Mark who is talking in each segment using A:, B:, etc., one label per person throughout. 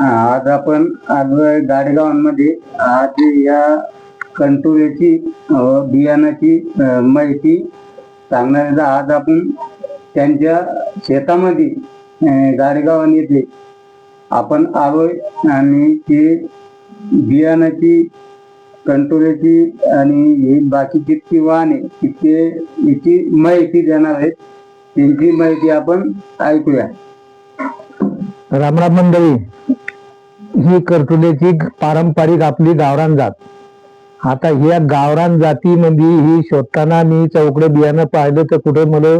A: आज आपण आलोय गाडगावांमध्ये. आज या कंटोळ्याची बियाणाची माहिती सांगणार आज आपण त्यांच्या शेतामध्ये अ, येथे आपण आलोय आणि ते बियाणाची कंटोळ्याची आणि हे बाकी जितकी वाहने तिथे याची माहिती देणार आहेत. त्यांची माहिती आपण ऐकूया.
B: रामराम मंडळी ही करटुल्याची पारंपरिक आपली गावरान जात. आता ह्या गावरान जातीमध्ये ही शोधताना मी चौकडे बियाणं पाहिलं तर कुठे मला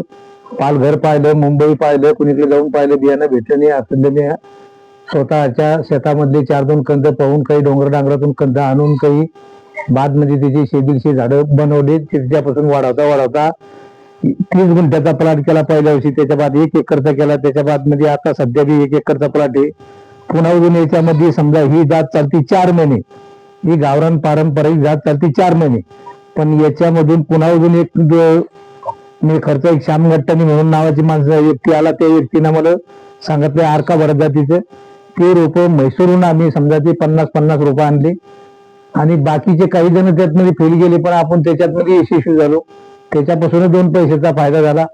B: पालघर पाहिलं मुंबई पाहिलं कुणीकडे जाऊन पाहिलं बियाणं भेटलं नाही असं मी स्वतःच्या शेतामधले चार दोन कंद पाहून काही डोंगर डांगरातून कंद आणून काही बादमध्ये त्याची शे झाडं बनवली त्याच्यापासून वाढवता वाढवता तीस गुंठ्याचा प्लॉट केला पहिल्या वर्षी त्याच्या बाद एक एकरचा केला त्याच्या बादमध्ये आता सध्या बी एक एकरचा प्लॉट आहे. पुन्हा अजून याच्यामध्ये समजा ही जात चालती चार महिने. ही गावरान पारंपरिक जात चालती चार महिने. पण याच्यामधून पुन्हा अजून एक मी खर्च एक श्याम गट्टानी म्हणून नावाची माणसं व्यक्ती आला त्या व्यक्तीनं मला सांगितलं आरका भरत जातीचं. ते रोप म्हैसूरहून आम्ही समजा ते पन्नास पन्नास रोपं आणले. आणि बाकीचे काही जण त्यातमध्ये फेल गेले पण आपण त्याच्यातमध्ये यशस्वी झालो. त्याच्यापासून दोन पैशाचा फायदा झाला.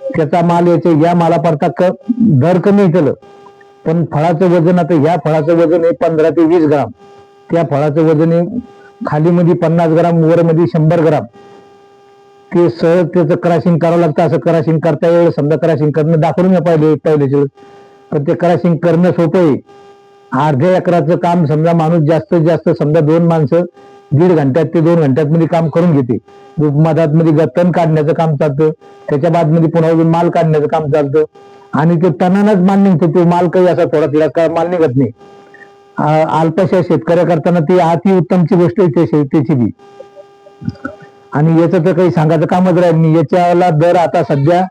B: त्याचा माल याचे या माला पडता क दर कमी केलं पण फळाचं वजन आता या फळाचं वजन आहे पंधरा ते वीस ग्राम. त्या फळाचं वजन आहे खालीमध्ये पन्नास ग्राम वरमध्ये शंभर ग्राम. ते सहज त्याचं क्रॅशिंग करावं लागतं असं क्रॅशिंग करता येईल. समजा क्रॅशिंग करणं दाखवून मी पहिले पण ते क्रॅशिंग करणं सोपं आहे. अर्ध्या एकराचं काम समजा माणूस जास्तीत जास्त समजा दोन माणसं दीड घंट्यात ते दोन घंट्यात मध्ये काम करून घेते. मधात मध्ये गत्तन काढण्याचं काम चालतं. त्याच्या बादमध्ये पुन्हा माल काढण्याचं काम चालतं. आणि ते तणांनाच मान्य निघतो तो माल काही असा थोडा तिला का माल निघत नाही. अल्पशा शेतकऱ्या करताना ती अति उत्तमची गोष्ट आहे ते त्याची बी. आणि याचं तर काही सांगायचं कामच राहील नाही. याच्याला दर आता सध्या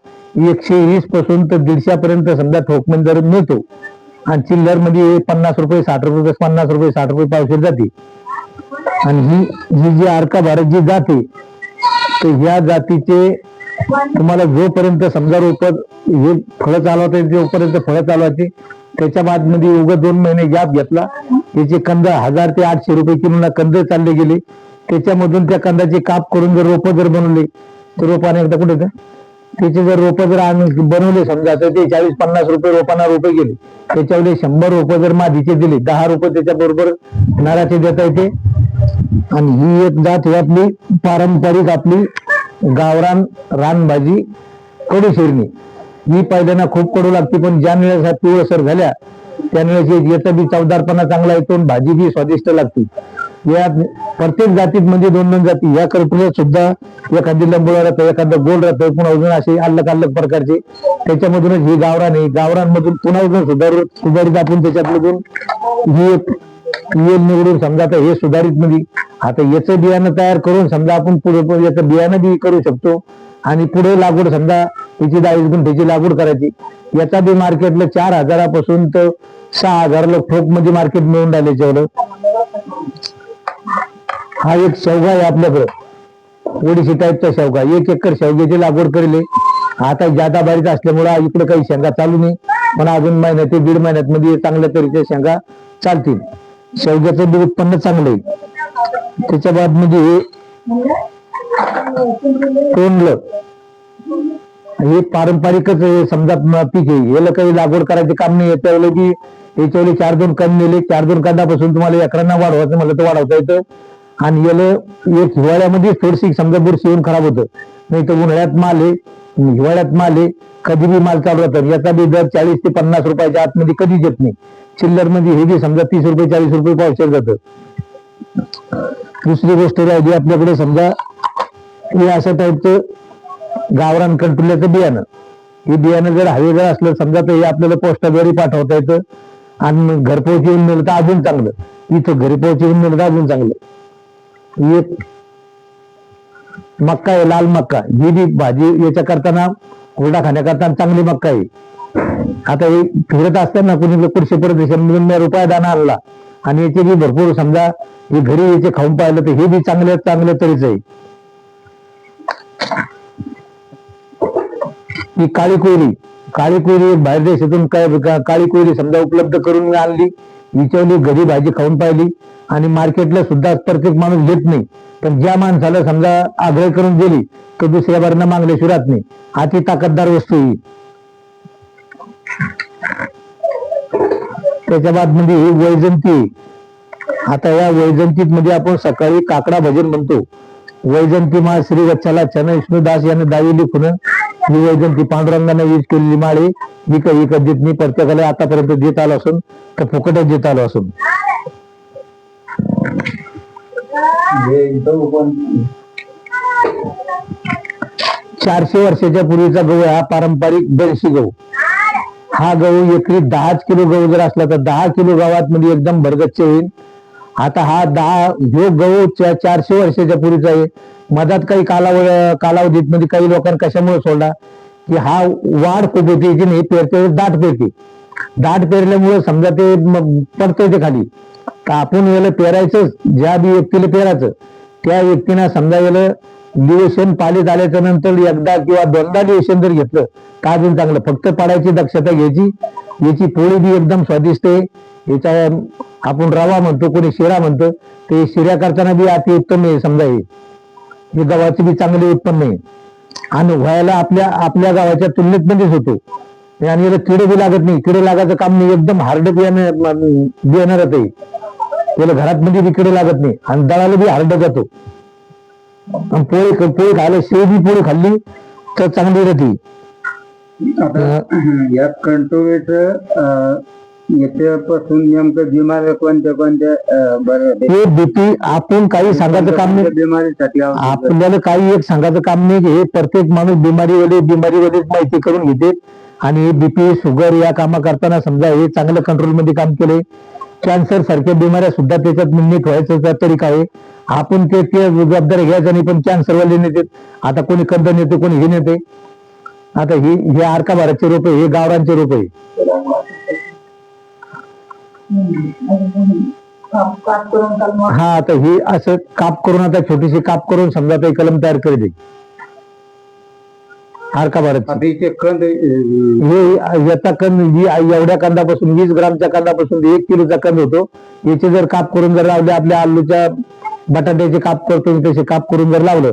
B: एकशे वीसपासून तर दीडशेपर्यंत समजा ठोकमेन दर मिळतो. आणि चिल्लरमध्ये पन्नास रुपये साठ रुपये पन्नास रुपये साठ रुपये पावशेर जाते. आणि ही ही जी अर्का भारत जी जाते तर ह्या जातीचे तुम्हाला जोपर्यंत समजा रोप हे फळं चालवता येईल जोपर्यंत फळं चालवायची त्याच्या बादमध्ये उगा दोन महिने गॅप घेतला. त्याचे कंद हजार ते आठशे रुपये किलोना कंद चालले गेले. त्याच्यामधून त्या कंदाचे काप करून जर रोपं जर बनवले तर रोपाने एकदा कुठे त्याचे जर रोपं जर आणून बनवले समजा तर ते चाळीस पन्नास रुपये रोपांना रोपे गेले. त्याच्यावर शंभर रोपं जर मादीचे दिले दहा रुपये त्याच्या बरोबर नाराचे देता येते. आणि ही एक जात ही आपली पारंपरिक आपली गावरान रानभाजी कडू शिरणी. ही पायद्यांना खूप कडू लागते पण ज्या वेळेस ह्या पिवळसर झाल्या त्यावेळेस याचा बी चवदारपणा चांगला येतो भाजी बी स्वादिष्ट लागते. या प्रत्येक जातीत म्हणजे दोन दोन जाती. या कर्पूरात सुद्धा एखादी लंबोळा राहतं एखादं गोल राहतं पुन्हा अजून असे अलग अलग प्रकारचे. त्याच्यामधूनच ही गावरान आहे. गावरानमधून पुन्हा अजून सुधारित सुधारित आपण त्याच्यातमधून ही एक नियम निवडून समजा आता हे सुधारित मध्ये आता याचं बियाणं तयार करून समजा आपण पुढे याचं बियाणं बी करू शकतो. आणि पुढे लागवड समजा त्याची दहावीस गुंठ्याची लागवड करायची. याचा बी मार्केटला चार हजारापासून तर सहा हजारला ठोकमध्ये मार्केट मिळून राहिले जेवढं हा एक शेवगा आहे आपल्याकडं. ओडिशी टाईपचा शेवगा. एक एकर शेवग्याची लागवड करेल आता जादा बारीक असल्यामुळे इकडे काही शेंगा चालू नाही. पण अजून महिन्यात ते दीड महिन्यात मध्ये चांगल्या तऱ्हेच्या शेंगा चालतील. शेवग्याचं बी उत्पन्न चांगलं आहे. त्याच्या बाद म्हणजे हे तोंडलं हे पारंपरिकच समजा पीक आहे. याला काही लागवड करायचे काम नाही. त्यावेळेला की याच्यावर चार दोन कंद नेले. चार दोन कंदापासून तुम्हाला एकरांना वाढवायचं म्हटलं तर वाढवता येतं. आणि याला एक हिवाळ्यामध्ये थोडीशी समजा बुरशी येऊन खराब होतं. नाही तर उन्हाळ्यात माल आहे. हिवाळ्यात माल आहे. कधी बी माल चालू राहतात. याचा बी दर चाळीस ते पन्नास रुपयाच्या आतमध्ये कधीच येत नाही. चिल्लरमध्ये हे बी समजा तीस रुपये चाळीस रुपये पावशेर जातं. दुसरी गोष्ट राहिली आपल्याकडे समजा हे अशा टाईपचं गावरान कंटुल्याचं बियाणं. हे बियाणं जर हवे जर असलं समजा तर हे आपल्याला पोस्टाद्वारे पाठवता येतं. आणि घरपोच येऊन मिळतं अजून चांगलं. इथं घरी पोच येऊन मिळतं अजून चांगलं. एक मक्का आहे लाल मक्का. ही बी भाजी याच्या करताना हुरडा खाण्याकरता चांगली मक्का आहे. आता हे फिरत असताना कुणी कुठचे परत शंभर रुपया दाना आणला आणि याचे बी भरपूर समजा हे घरी याचे खाऊन पाहिलं तर हे बी चांगलं चांगलं तरीच आहे. ही काळी कोयरी. काळी कोयरी बाहेर देशातून काय काळी कोयरी समजा उपलब्ध करून मी आणली विचारली घरी भाजी खाऊन पाहिली आणि मार्केटला सुद्धा प्रत्येक माणूस घेत नाही. पण ज्या माणसाला समजा आग्रह करून गेली तर दुसऱ्या बारीनं मागल्याशिवाय राहत नाही. अति ताकददार वस्तू ही. त्याच्या बादमध्ये ही वैजंती. आता या वैजंतीत मध्ये आपण सकाळी काकडा भजन म्हणतो. वैजंती मा श्री वत्सला चन विष्णुदास याने दावी लिखून ही वैजंती पांडुरंगाने यूज केलेली माळी मी काही विकत देत नाही प्रत्येकाला आतापर्यंत देत आलो असून तर फुकटच देत आलो असून. चारशे वर्षाच्या पूर्वीचा गहू हा पारंपरिक बनशी गहू हा गहू एकरी दहाच किलो गहू जर असला तर दहा किलो गावात मध्ये एकदम भरगच्च येईल. आता हा दहा ह्यो गहू चारशे वर्षाच्या पूर्वीचा आहे मधात काही कालावधी कालावधीत मध्ये काही लोकांना कशामुळे सोडला? की हा वाढ खूप होती की नाही पेरते दाट पेरते. दाट पेरल्यामुळे समजा ते म- पडतंय ते खाली. तर आपण याला पेरायचं ज्या बी व्यक्तीला पेरायचं त्या व्यक्तीनं समजा याला लिवेशन पाले झाल्याच्यानंतर एकदा किंवा दोनदा लिवेशन जर घेतलं का अजून चांगलं फक्त पाडायची दक्षता घ्यायची याची पोळी बी एकदम स्वादिष्ट आहे. याचा आपण रवा म्हणतो कोणी शिरा म्हणतो ते शिऱ्या करताना बी अति उत्तम आहे समजा हे. गव्हाचे बी चांगले उत्पन्न आहे. आणि व्हायला आपल्या आपल्या गावाच्या तुलनेत मध्येच होतो. आणि याला किडे बी लागत नाही. किडे लागायचं काम नाही. एकदम हार्ड बियाणं बियाणारच आहे. त्याला घरात मध्ये बी किडे लागत नाही. आणि दळाला बी हार्ड जातो. पोळी पोळी खायला शेव बी पोळी खाल्ली तर चांगली राहते
A: या कंट्रोलच याच्यापासून नेमकं बिमाऱ्या कोणत्या कोणत्या बऱ्या
B: आपण काही सांगायचं काम नाही.
A: बिमारीसाठी?
B: आपल्याला काही एक सांगायचं काम नाही की हे प्रत्येक माणूस बिमारीवाले बिमारीवालेच माहिती करून घेते. आणि बीपी शुगर या कामा करताना समजा हे चांगलं कंट्रोलमध्ये काम केले कॅन्सर सारख्या बिमाऱ्या सुद्धा त्याच्यात नीट व्हायचा तरीका आहे. आपण ते ते जबाबदारी घ्यायचं नाही पण कॅन्सरवाले नेते आता कोणी कंद नेते कोणी हे नेते. आता ही हे आरका भारतचे रोप आहे हे गावरांचे रोप आहे. हा आता ही असं काप करून आता छोटीशी काप करून समजा काही कलम तयार करू दे आरका भारत
A: आता इथे कंद अं,
B: हे याचा कंद ही एवढ्या कंदापासून वीस ग्रामच्या कंदापासून एक किलोचा कंद होतो. याचे जर काप करून जर लावले आपल्या आलूच्या बटाट्याचे काप करतो तसे काप करून जर लावलं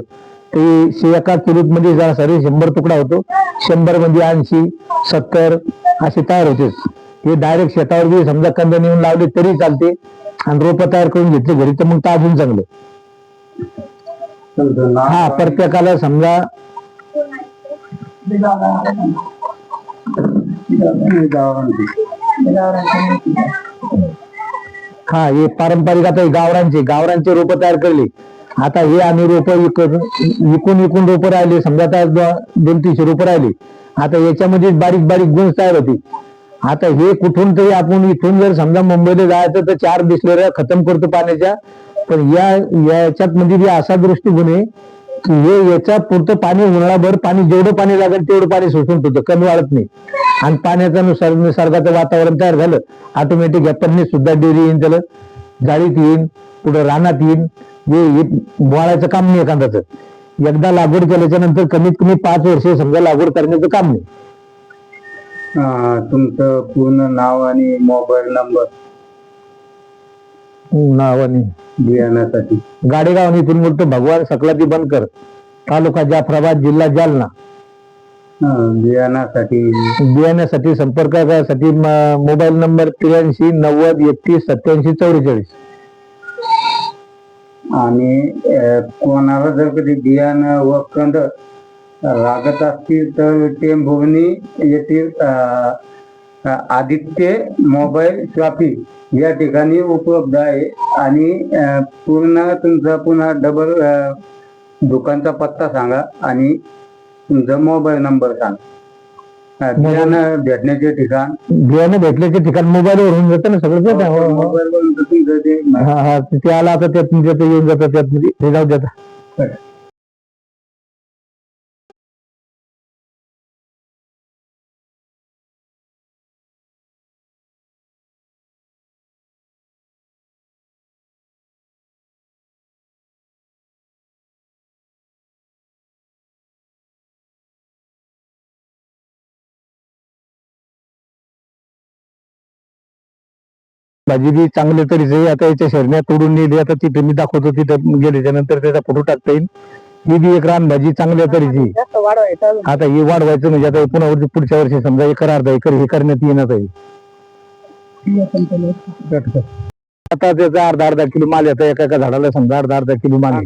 B: ते शे- एका किलो जरा सरासरी शंभर तुकडा होतो. शंभरमध्ये ऐंशी सत्तर असे तयार होतेच हे डायरेक्ट शेतावर बी समजा कंद नेऊन लावले तरी चालते आणि रोपं तयार करून घेतले घरी तर मग तर अजून चांगलं. हा प्रत्येकाला समजा हा हे पारंपरिक आता हे गावरांचे गावरांचे रोप तयार करले. आता हे आम्ही रोप विकून विकून विकून रोप राहिले समजा आता दो- दोन तीनशे रोप राहिले. आता याच्यामध्ये बारीक बारीक गुण तयार होते आता हे कुठून तरी आपण इथून जर समजा मुंबईला जायचं तर चार बिस्लेऱ्या खतम करतो पाण्याच्या. पण या याच्यात म्हणजे बी असा दृष्टिकोन आहे की हे याच्या पुरतं पाणी उन्हाळाभर पाणी जेवढं पाणी लागेल तेवढं पाणी शोषून ठेवतं कमी वाढत नाही. आणि पाण्याचं नुसार निसर्गाचं वातावरण तयार झालं. ऑटोमॅटिक या पन्नी सुद्धा डेअरी येईन त्याला. जाळीत येईन पुढे रानात येईन. बोळायचं काम नाही एखाद्याचं. एकदा लागवड केल्याच्यानंतर कमीत कमी पाच वर्ष समजा लागवड करण्याचं काम नाही.
A: तुमचं पूर्ण नाव आणि मोबाईल नंबर.
B: नावाने
A: बियाण्यासाठी.
B: गाडेगाव इथून बोलतो भगवान सकलाती बनकर तालुका जाफराबाद जिल्हा जालना.
A: बियाण्यासाठी.
B: बियाण्यासाठी संपर्क करण्यासाठी म- मोबाईल नंबर त्र्याऐंशी नव्वद एकतीस सत्याऐंशी चौवेचाळीस.
A: आणि कोणाला जर कधी बियाणं व कंद लागत असतील तर टेंभुवनी येथील अं, अं, आदित्य मोबाईल शॉपिंग या ठिकाणी उपलब्ध आहे. आणि पूर्ण तुमचा पुन्हा डबल दुकानचा पत्ता सांगा. आणि तुमचा मोबाईल नंबर सांगा. बियाणं भेटण्याचे ठिकाण.
B: बियाणं भेटल्याचे ठिकाण मोबाईलवर होऊन जातं ना सगळं ते. हो, हो.
A: मोबाईलवरून तुमचं ते.
B: हा हा ते आला आता त्यात त्यात येऊन जातात त्यात हे जाऊ द्या भाजी बी चांगल्या तरीचे आता याच्या शरण्या तोडून नेली आता तिथे मी दाखवतो तिथं गेल्याच्यानंतर त्याचा फोटो टाकता येईल. ही बी एक रानभाजी चांगल्या तरीची. आता हे वाढवायचं म्हणजे आता पुन्हा पुढच्या वर्षी समजा एकर अर्धा एकर हे करण्यात येणार आहे. आता त्याचा अर्धा अर्धा किलो माल येतो एका एका झाडाला समजा अर्धा अर्धा किलो माल.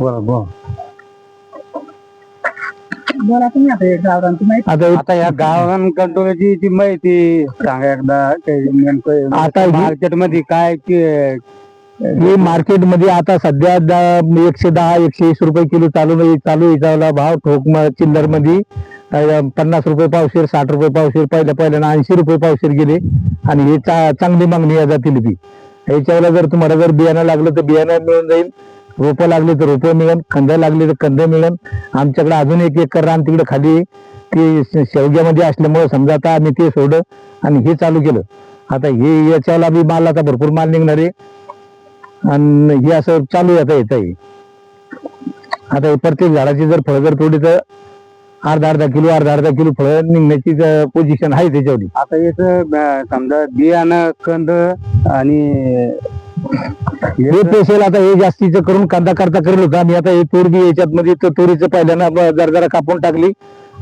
A: बरोबर
C: बोला तुम्ही आता गावरानची माहिती
B: आता
A: आता या गावरान कंट्रोलची ती माहिती सांगा एकदा नेमकं
B: आता ही-
A: मार्केटमध्ये काय की-
B: हे मार्केटमध्ये आता सध्या द- एकशे दहा एकशे वीस रुपये किलो चालू चालू याचा भाव ठोक चिल्लरमध्ये पन्नास रुपये पावशेर साठ रुपये पावशेर पहिल्या पहिल्यानं ऐंशी रुपये पावशेर गेले. आणि हे चा- चांगली मागणी या जातील बी ह्याच्यावेळेला जर तुम्हाला जर बियाणं लागलं तर बियाणं मिळून जाईल. रोपं लागले तर रोपं मिळेल कंद लागले तर कंद मिळेल. आमच्याकडे अजून एक एकर रान तिकडे खाली ते शेवग्यामध्ये असल्यामुळे समजा आता आम्ही ते सोडलं आणि हे चालू केलं. आता हे याच्याला बी माल आता भरपूर माल निघणार आहे. आणि हे असं चालू आहे आता येत आहे आता हे प्रत्येक झाडाची जर फळं जर थोडी तर अर्धा अर्धा किलो अर्धा अर्धा किलो फळं निघण्याची पोझिशन आहे त्याच्यावर
A: आता याच समजा बियाणं कंद आणि
B: हे पेशल आता हे जास्तीचं करून कांदा करता करेल होता आणि आता हे तूर बी याच्यात मध्ये तर तुरीचं पहिल्यानं ब- जरा जरा कापून टाकली.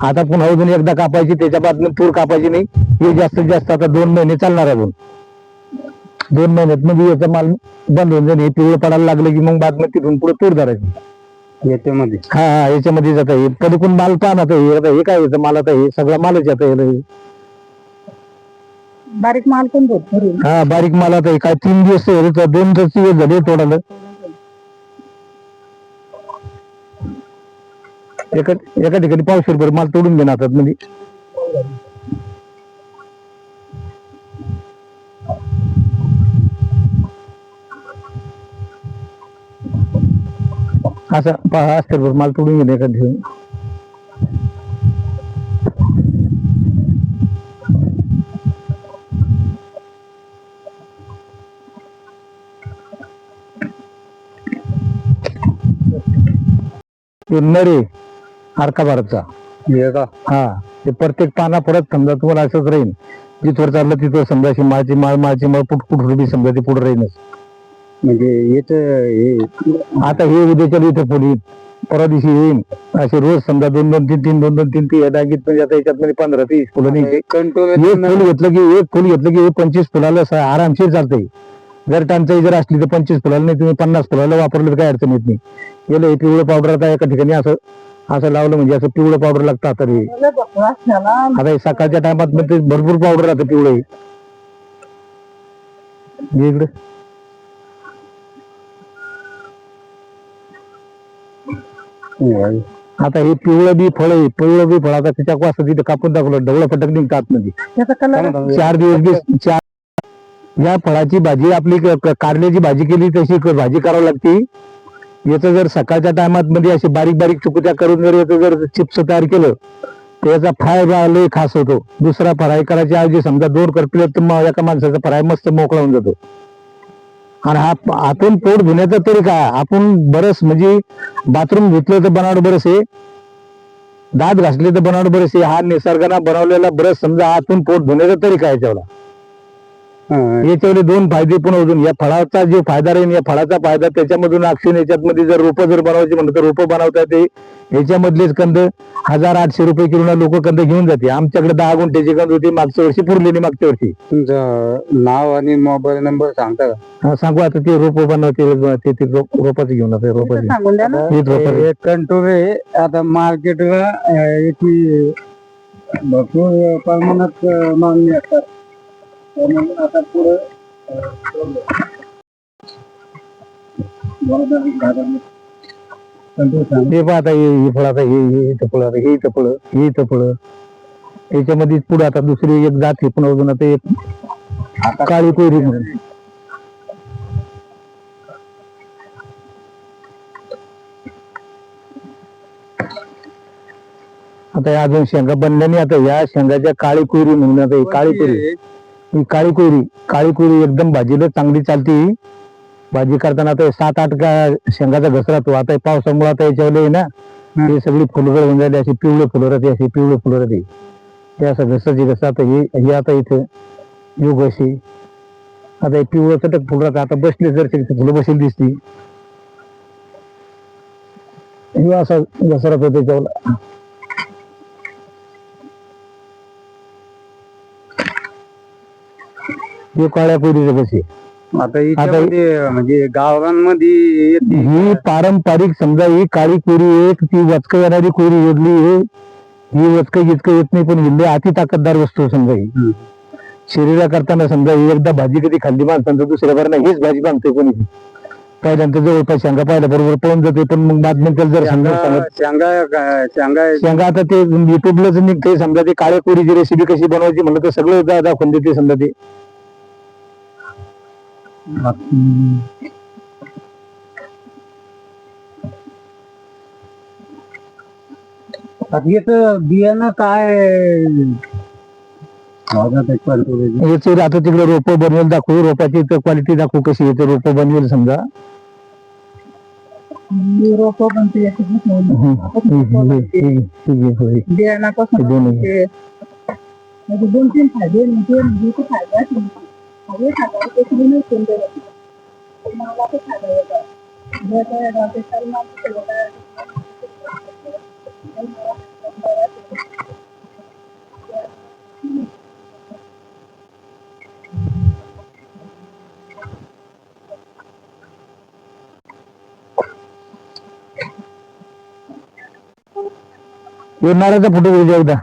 B: आता पुन्हा अजून एकदा कापायची त्याच्या बाद तूर कापायची नाही. हे जास्तीत जास्त आता दोन महिने चालणार अजून दोन महिन्यात म्हणजे याचा माल बंद होऊन जाईल. हे पिवळं पडायला लागलं की मग बाद तिथून पुढे तूर धरायची.
A: याच्यामध्ये.
B: हा हा याच्यामध्ये जात आहे पलीकडून माल पाहा आता हे आता हे काय माल आता हे? सगळा मालच हे.
C: बारीक माल पण भरपूर
B: हा बारीक माल आता हे काय तीन दिवस आहे, तर दोन दिवस दिवस झाले तोडायला. एका एका ठिकाणी पाचशे रुपये माल तोडून घेणार हातात मध्ये म्हणजे. असं पहा असते बरं माल तोडून घेणे एका ठिकाणी. ते नरे आरका भारतचा.
A: हे
B: ते प्रत्येक पाना परत समजा तुम्हाला असंच राहील जिथवर चाललं तिथवर समजा अशी माळची माळ माळची माळ पुट पुट बी समजा ती पुढे राहीनच.
A: म्हणजे हे
B: आता हे उद्याच्या इथे येईल. परवा दिवशी येईल असे रोज समजा दोन दोन तीन तीन दोन दोन तीन तीन या डागीत म्हणजे आता याच्यात मध्ये पंधरा तीस फुलं नाही
A: कंट्रोल
B: एक फुल घेतलं की एक फुल घेतलं की हे पंचवीस फुलाला आरामशीर चालतंय. जर टंचाई जर असली तर पंचवीस फुलाला नाही तुम्ही पन्नास फुलाला वापरलं तर काही अडचण येत नाही. गेलं हे पिवळं पावडर आता एका ठिकाणी असं असं लावलं म्हणजे असं पिवळं पावडर लागतं आता हे आता हे सकाळच्या टायमात मध्ये भरपूर पावडर राहतं पिवळं हे. इकडे. आता हे पिवळं बी फळ आहे पिवळं बी फळ. आता त्याच्या वाजता तिथे कापून दाखवलं ढवळं फटक निघतात मध्ये
C: कलर
B: चार दिवस बी चार या फळाची भाजी आपली कारल्याची भाजी केली तशी भाजी करावी लागते. याचं जर सकाळच्या टायमात मध्ये अशी बारीक बारीक चुकुत्या करून जर याचं जर चिप्स तयार केलं तर याचा फ्राय लय खास होतो. दुसरा फ्राय करायच्या ऐवजी समजा दोन करपिले तर एका माणसाचा फ्राय मस्त मोकळा होऊन जातो. आणि हा आपण पोट धुण्याचा तरी काय? आपण बरस म्हणजे बाथरूम धुतलं तर बनावट बरस आहे. दात घासले तर बनावट बरस आहे. हा निसर्गाने बनवलेला ब्रश समजा आतून पोट धुण्याचा तरी काय याच्यावर याच्यावर दोन फायदे पण अजून या फळाचा जो फायदा राहील या फळाचा फायदा त्याच्यामधून अक्षून याच्यात जर रोपं जर बनवायची म्हणलं तर रोपं बनवता येते. याच्यामधलेच कंद हजार आठशे रुपये किलो लोक कंद घेऊन जाते. आमच्याकडे दहा गुंठ्याची कंद होती मागच्या वर्षी पुरलेली मागच्या वर्षी.
A: तुमचं नाव आणि मोबाईल नंबर सांगता का?
B: हा, सांगू आता ते रोपं बनवते ते ते रोप- रोपाचं घेऊन आता रोपाचे हे
A: हे आहे आता मार्केटला भरपूर प्रमाणात मागणी असतात. त्यामुळे आता पुढे
B: हे पहा आता हे हे फळ आता हे हे इथं फळ आता हे इथं फळ हे इथं फळ. याच्यामध्ये पुढे आता दुसरी एक जात आहे पुन्हा अजून आता एक काळी कोयरी म्हणून. आता या अजून शेंगा बनल्या नाही आता या शेंगाच्या काळी कोयरी म्हणून आता ही काळी कोयरी. ही काळी कोयरी काळी कोयरी एकदम भाजीला चांगली चालते. भाजी करताना आता सात आठ का शेंगाचा घस राहतो आता पावसामुळे आता याच्यावर ना
A: हं.
B: सगळी फुलगळ होऊन जाते अशी पिवळे फुलं राहते अशी पिवळे फुलं राहते. हे असं घसाची कसं आता हे हे आता इथं योग अशी. आता हे पिवळं चटक फुल राहतं आता बसले जर ते फुलं बसेल दिसती. हे असा घसा राहतो त्याच्यावर. हे काळ्या कोरीचं कसे
A: आता याच्यामध्ये म्हणजे गावांमध्ये येते.
B: ही पारंपरिक समजा ही काळी कोरी एक ती वचक येणारी कोरी जोडली हे ही वचक जितकं येत नाही पण हिल्ले अति ताकददार वस्तू समजा ही. शरीरा करताना समजा ही एकदा भाजी कधी खाल्ली माणसांचं दुसऱ्या बार हीच भाजी बांधते कोणी. पहिल्यांदा जवळपास शेंगा पाहिल्या बरोबर पळून जाते पण मग बातम्यांच्या जर समजा
A: शेंगा शेंगा शेंगा
B: आता ते युट्यूबलाच निघते समजा ते काळ्या कोरीची रेसिपी कशी बनवायची म्हणलं तर सगळं दाखवून देते समजा ते.
A: आता याचं बियाणं काय?
B: याचे आता तिकडे रोप बनवेल दाखवू रोपाची क्वालिटी दाखवू कशी येते रोप बनवेल समजा
C: रोप पण ते. बियाणापासून दोन तीन फायदे. म्हणजे फायदा आहे. फायदे फायदा ते तुम्ही नाही केलं तर. पण मला ते फायदा होता. जे काय राहते तर मला ते होता.
B: येणाऱ्याचा फोटो घेऊ द्या एकदा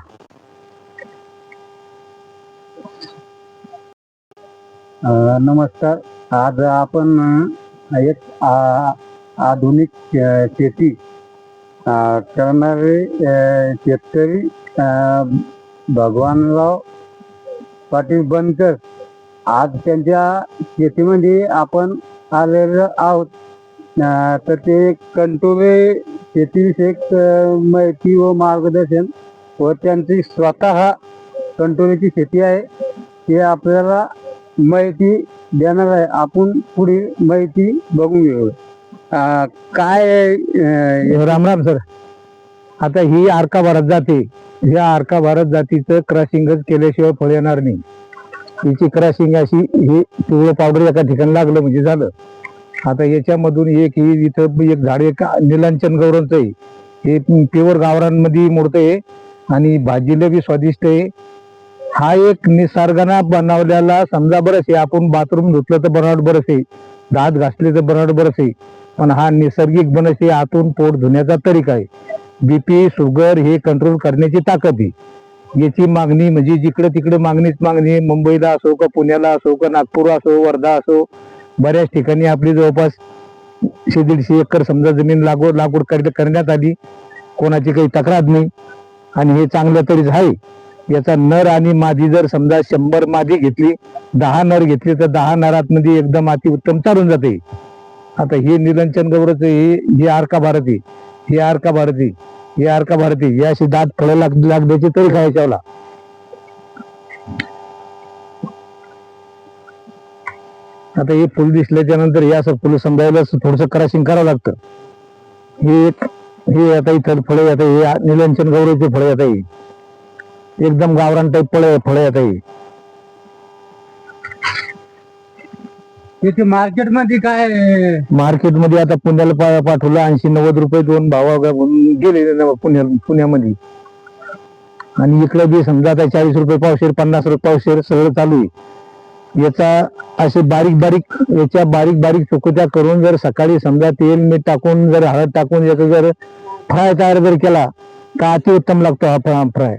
A: नमस्कार. आज आपण एक आ- आधुनिक शेती करणारे शेतकरी भगवानराव पाटील बनकर. आज त्यांच्या शेतीमध्ये आपण आलेलो आहोत. तर ते कंटोरे शेतीविषयक माहिती व मार्गदर्शन व त्यांची स्वतः कंटोरीची शेती आहे. ते आपल्याला माहिती देणार आहे. आपण पुढे माहिती बघून घेऊ. काय रामराम
B: राम राम सर. आता ही आरका भारत जाते. ह्या आरका भारत जातीचं क्रशिंगच केल्याशिवाय फळ येणार नाही. हिची क्रॅशिंग अशी हे पिवळं पावडर एका ठिकाणी लागलं म्हणजे झालं. आता याच्यामधून एक ही इथं एक झाड एक निलांचन गौरवचं आहे हे प्युअर गावरांमध्ये मोडतं आहे आणि भाजीला बी स्वादिष्ट आहे. हा एक निसर्गानं बनवलेला समजा बरंच आहे आपण बाथरूम धुतलं तर बनावट बरंच आहे दात घासले तर बनावट बरंच आहे पण हा नैसर्गिक बनस आहे आतून पोट धुण्याचा तरीका आहे. बीपी शुगर हे कंट्रोल करण्याची ताकद आहे. याची मागणी म्हणजे जिकडे तिकडे मागणीच मागणी आहे. मुंबईला असो का पुण्याला असो का नागपूर असो वर्धा असो बऱ्याच ठिकाणी आपली जवळपास शे दीडशे एकर समजा जमीन लागवड लागवड कर- करण्यात आली. कोणाची काही तक्रार नाही. आणि हे चांगलं तरीच आहे. याचा नर आणि मादी जर समजा शंभर मादी घेतली दहा नर घेतली तर दहा नरात मध्ये एकदम अति उत्तम चालून जाते. आता हे निलंचन गौरवचं हे हे आरका भारती हे आरका भारती हे आरका भारती हे अशी दात फळं लाग लागण्याची तरी खायच्यावला आता हे फुल दिसल्याच्या नंतर हे असं फुलं समजायला थोडस क्रशिंग करावं लागतं. हे एक हे आता इथं फळे आता हे निलंचन गौरवचे फळे आता हे. एकदम गावरान टाईप फळे फळे आता हे.
A: त्याचे मार्केटमध्ये काय?
B: मार्केटमध्ये आता पुण्याला पा- पाठवलं ऐंशी नव्वद रुपये दोन भावा गेले पुण्या पुण्यामध्ये. आणि इकडे बी समजा आता चाळीस रुपये पावशेर पन्नास रुपये पावशेर सगळं चालू आहे. याचा असे बारीक बारीक याच्या बारीक बारीक चुकुत्या करून जर सकाळी समजा तेल मीठ टाकून जर हळद टाकून याचा जर फ्राय तयार जर केला तर अतिउत्तम लागतो हा फ्राय.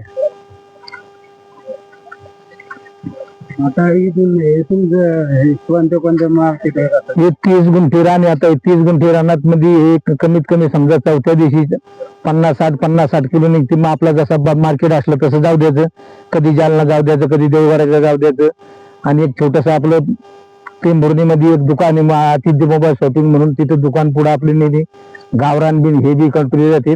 A: आता इथून इथून ज- हे कोणत्या मार्केट
B: हे तीस गुंठे रान आहे आता तीस गुंठे रानात मध्ये हे कमीत कमी समजा चौथ्या दिवशी पन्नास साठ पन्नास साठ किलो निघते. मग आपला जसा मार्केट असलं तसं जाऊ द्यायचं. कधी जालना जाऊ द्यायचं कधी देवघराला जाऊ द्यायचं. आणि एक छोटस आपलं टेंभुर्णीमध्ये एक दुकान आहे मा- आतिथ्य मोबाईल शॉपिंग म्हणून तिथं दुकान पुढे आपली नेहमी गावरान बिन हे बी कंट्री जाते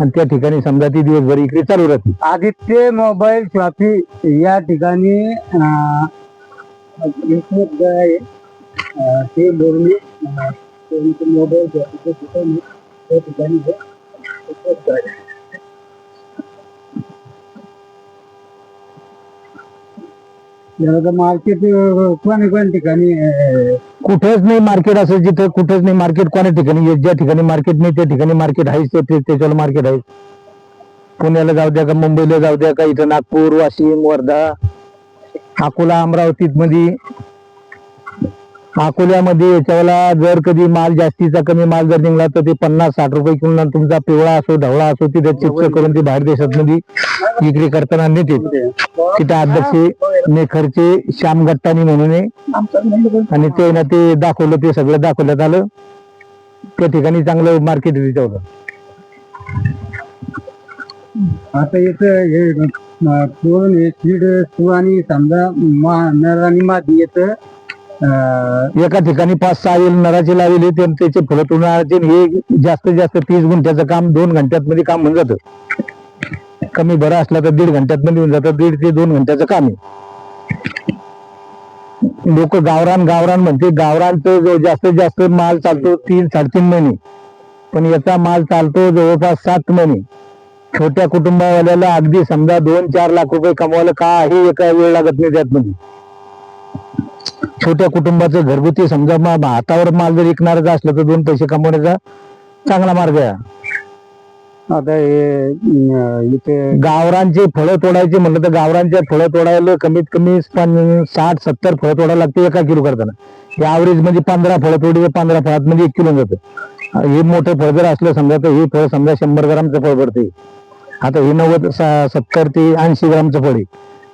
B: आणि त्या ठिकाणी समजा ती दिवसभर इकडे चालू राहते
A: आदित्य मोबाईल शॉपी या ठिकाणी अं, आहे अं, ते बोलणी अं, त्यांचं मोबाईल शॉपीचं दुकान आहे. त्या ठिकाणी हे उपलब्ध आहे मार्केट कोणी कोण ठिकाणी
B: कुठेच नाही मार्केट असं जिथं कुठेच नाही मार्केट कोण्या ठिकाणी ज्या ठिकाणी मार्केट नाही त्या ठिकाणी मार्केट आहेच ते- ते- त्याच्यावर मार्केट आहे पुण्याला जाऊ द्या का मुंबईला जाऊ द्या का इथं नागपूर वाशिम वर्धा अकोला अमरावतीत मध्ये अकोल्यामध्ये याच्यावाला जर कधी माल जास्तीचा कमी माल जर निघला तर ते पन्नास साठ रुपये किलो तुमचा पिवळा असो ढवळा असो तिथे चिप्स करून ते बाहेर देशात मध्ये विक्री करताना नेते. तिथे अध्यक्ष मेखरचे श्याम गट्टानी म्हणून आणि ते ना ते दाखवलं ते सगळं दाखवण्यात आलं. त्या ठिकाणी चांगलं मार्केट त्याच्यावर
A: आता इथं हे आणि समजा आणि मादी येतं
B: एका ठिकाणी पाच सहा वेल नराची लावली ते त्याचे फळं तुणाचे हे जास्तीत जास्त तीस गुंठ्याचं काम दोन घंट्यात मध्ये काम होऊन जातं. कमी बरं असला तर दीड घंट्यात मध्ये होऊन जातं दीड ते दोन घंट्याचं काम आहे. लोक गावरान गावरान म्हणते गावरानचं जास्तीत जास्त माल चालतो तीन साडेतीन महिने. पण याचा माल चालतो जवळपास सात महिने. छोट्या कुटुंबावाल्याला अगदी समजा दोन चार लाख रुपये कमवायला काही एका वेळ लागत नाही त्यात मध्ये छोट्या कुटुंबाचं घरगुती समजा मा- हातावर माल जर विकणारच असलं तर दोन पैसे कमवण्याचा चांगला मार्ग आहे.
A: आता हे अं, इथे
B: गावरांचे फळं तोडायचे म्हणलं तर गावरांच्या फळं तोडायला कमीत कमी साठ सत्तर फळं तोडायला लागते एका किलो करताना. हे ॲव्हरेज म्हणजे पंधरा फळं तोडी पंधरा फळात म्हणजे एक किलो जातं. हे मोठं फळ जर असलं समजा तर हे फळ समजा शंभर ग्रामचं फळ पडते आता हे नव्वद सा- सत्तर ते ऐंशी ग्रामचं फळ आहे.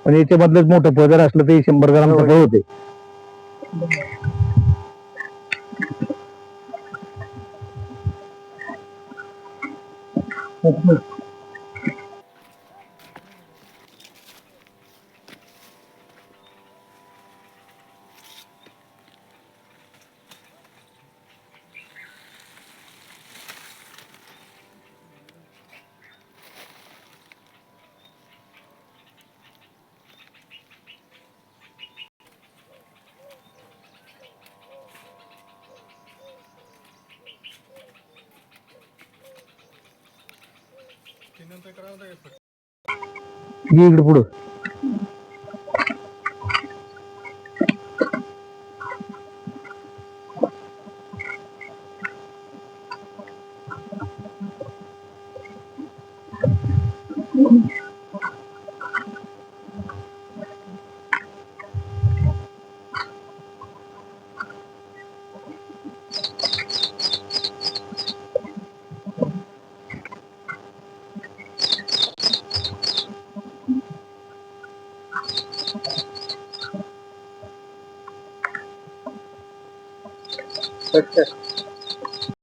B: पण याच्यामधलंच मोठं फळ जर असलं तर हे शंभर ग्रामचं फळ होते 嗯。嗯 ये इकडे पुढं.